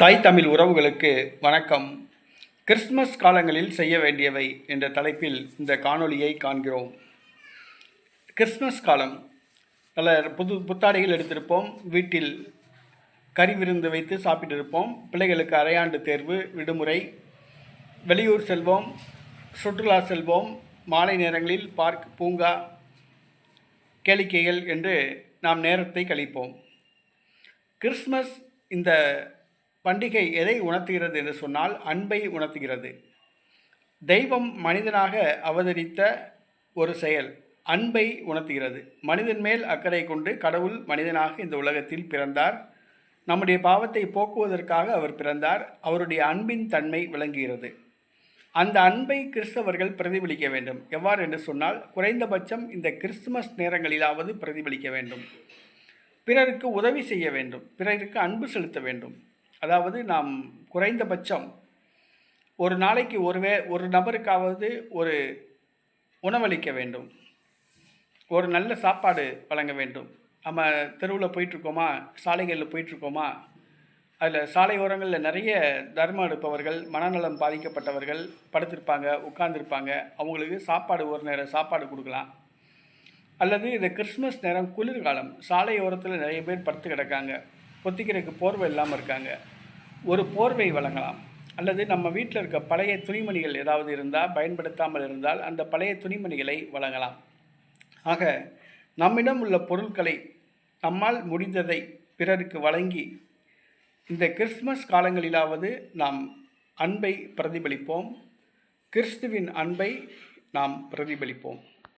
தாய் தமிழ் உறவுகளுக்கு வணக்கம். கிறிஸ்துமஸ் காலங்களில் செய்ய வேண்டியவை என்ற தலைப்பில் இந்த காணொளியை காண்கிறோம். கிறிஸ்துமஸ் காலம் நல்ல புது புத்தாடைகள் எடுத்திருப்போம் வீட்டில் கறி விருந்து வைத்து சாப்பிட்டிருப்போம் பிள்ளைகளுக்கு அரையாண்டு தேர்வு விடுமுறை வெளியூர் செல்வோம் சுற்றுலா செல்வோம் மாலை நேரங்களில் பார்க் பூங்கா கேளிக்கைகள் என்று நாம் நேரத்தை கழிப்போம். கிறிஸ்மஸ் இந்த பண்டிகை எதை உணர்த்துகிறது என்று சொன்னால் அன்பை உணர்த்துகிறது. தெய்வம் மனிதனாக அவதரித்த ஒரு செயல் அன்பை உணர்த்துகிறது. மனிதன் மேல் அக்கறை கொண்டு கடவுள் மனிதனாக இந்த உலகத்தில் பிறந்தார். நம்முடைய பாவத்தை போக்குவதற்காக அவர் பிறந்தார். அவருடைய அன்பின் தன்மை விளங்குகிறது. அந்த அன்பை கிறிஸ்தவர்கள் பிரதிபலிக்க வேண்டும். எவ்வாறு என்று சொன்னால் குறைந்தபட்சம் இந்த கிறிஸ்துமஸ் நேரங்களிலாவது பிரதிபலிக்க வேண்டும். பிறருக்கு உதவி செய்ய வேண்டும். பிறருக்கு அன்பு செலுத்த வேண்டும். அதாவது நாம் குறைந்தபட்சம் ஒரு நாளைக்கு ஒரு வே ஒரு நபருக்காவது ஒரு உணவளிக்க வேண்டும். ஒரு நல்ல சாப்பாடு வழங்க வேண்டும். நம்ம தெருவில் போயிட்டுருக்கோமா? சாலைகளில் போயிட்டுருக்கோமா? அதில் சாலை ஓரங்களில் நிறைய தர்மம் எடுப்பவர்கள் மனநலம் பாதிக்கப்பட்டவர்கள் படுத்திருப்பாங்க உட்கார்ந்துருப்பாங்க. அவங்களுக்கு சாப்பாடு ஒரு நேரம் சாப்பாடு கொடுக்கலாம். அல்லது இந்த கிறிஸ்மஸ் நேரம் குளிர்காலம் சாலை ஓரத்தில் நிறைய பேர் படுத்து கிடக்காங்க. பொத்திக்கிறதுக்கு போர்வை இல்லாமல் இருக்காங்க. ஒரு போர்வை வழங்கலாம். அல்லது நம்ம வீட்டில் இருக்க பழைய துணிமணிகள் ஏதாவது இருந்தால் பயன்படுத்தாமல் இருந்தால் அந்த பழைய துணிமணிகளை வழங்கலாம். ஆக நம்மிடம் உள்ள பொருட்களை நம்மால் முடிந்ததை பிறருக்கு வழங்கி இந்த கிறிஸ்மஸ் காலங்களிலாவது நாம் அன்பை பிரதிபலிப்போம். கிறிஸ்துவின் அன்பை நாம் பிரதிபலிப்போம்.